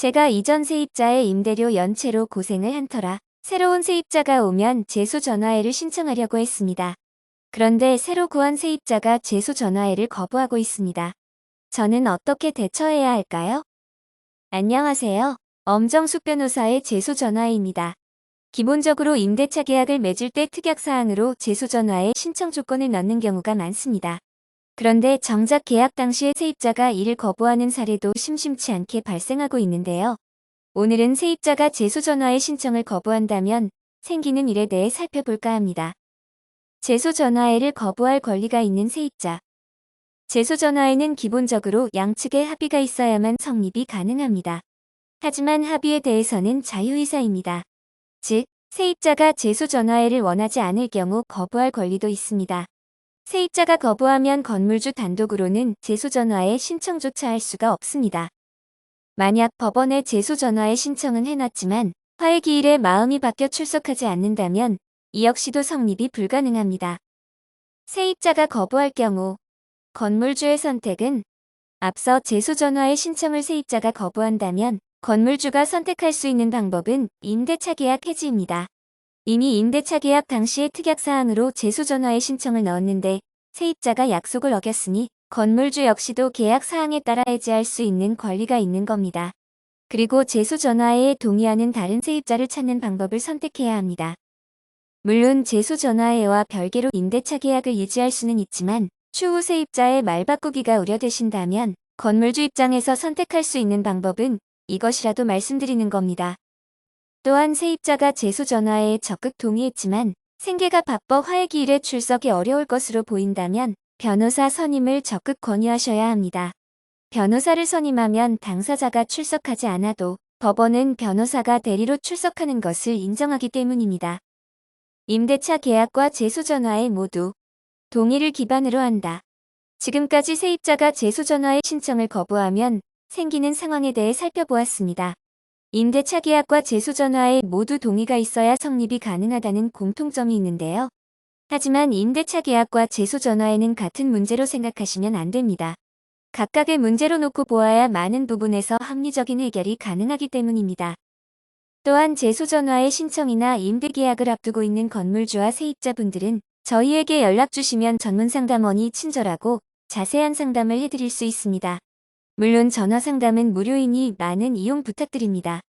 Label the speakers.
Speaker 1: 제가 이전 세입자의 임대료 연체로 고생을 한 터라 새로운 세입자가 오면 제소 전화해를 신청하려고 했습니다. 그런데 새로 구한 세입자가 제소 전화해를 거부하고 있습니다. 저는 어떻게 대처해야 할까요? 안녕하세요. 엄정숙 변호사의 제소 전화해입니다. 기본적으로 임대차 계약을 맺을 때 특약사항으로 제소 전화에 신청 조건을 넣는 경우가 많습니다. 그런데 정작 계약 당시에 세입자가 이를 거부하는 사례도 심심치 않게 발생하고 있는데요. 오늘은 세입자가 제소 전화의 신청을 거부한다면 생기는 일에 대해 살펴볼까 합니다. 제소 전화해를 거부할 권리가 있는 세입자. 제소 전화에는 기본적으로 양측의 합의가 있어야만 성립이 가능합니다. 하지만 합의에 대해서는 자유의사입니다. 즉, 세입자가 제소 전화해를 원하지 않을 경우 거부할 권리도 있습니다. 세입자가 거부하면 건물주 단독으로는 제소전화에 신청조차 할 수가 없습니다. 만약 법원에 제소전화에 신청은 해놨지만 화해기일에 마음이 바뀌어 출석하지 않는다면 이 역시도 성립이 불가능합니다. 세입자가 거부할 경우 건물주의 선택은 앞서 제소전화의 신청을 세입자가 거부한다면 건물주가 선택할 수 있는 방법은 임대차 계약 해지입니다. 이미 임대차 계약 당시의 특약사항으로 제소전화의 신청을 넣었는데 세입자가 약속을 어겼으니 건물주 역시도 계약 사항에 따라 해지할 수 있는 권리가 있는 겁니다. 그리고 제소전화에 동의하는 다른 세입자를 찾는 방법을 선택해야 합니다. 물론 제소전화회와 별개로 임대차 계약을 유지할 수는 있지만 추후 세입자의 말 바꾸기가 우려되신다면 건물주 입장에서 선택할 수 있는 방법은 이것이라도 말씀드리는 겁니다. 또한 세입자가 제소 전화에 적극 동의했지만 생계가 바빠 화해기일에 출석이 어려울 것으로 보인다면 변호사 선임을 적극 권유하셔야 합니다. 변호사를 선임하면 당사자가 출석하지 않아도 법원은 변호사가 대리로 출석하는 것을 인정하기 때문입니다. 임대차 계약과 제소 전화에 모두 동의를 기반으로 한다. 지금까지 세입자가 제소 전화의 신청을 거부하면 생기는 상황에 대해 살펴보았습니다. 임대차 계약과 제소 전화에 모두 동의가 있어야 성립이 가능하다는 공통점이 있는데요. 하지만 임대차 계약과 제소 전화에는 같은 문제로 생각하시면 안 됩니다. 각각의 문제로 놓고 보아야 많은 부분에서 합리적인 해결이 가능하기 때문입니다. 또한 제소 전화의 신청이나 임대 계약을 앞두고 있는 건물주와 세입자분들은 저희에게 연락 주시면 전문 상담원이 친절하고 자세한 상담을 해드릴 수 있습니다. 물론 전화 상담은 무료이니 많은 이용 부탁드립니다.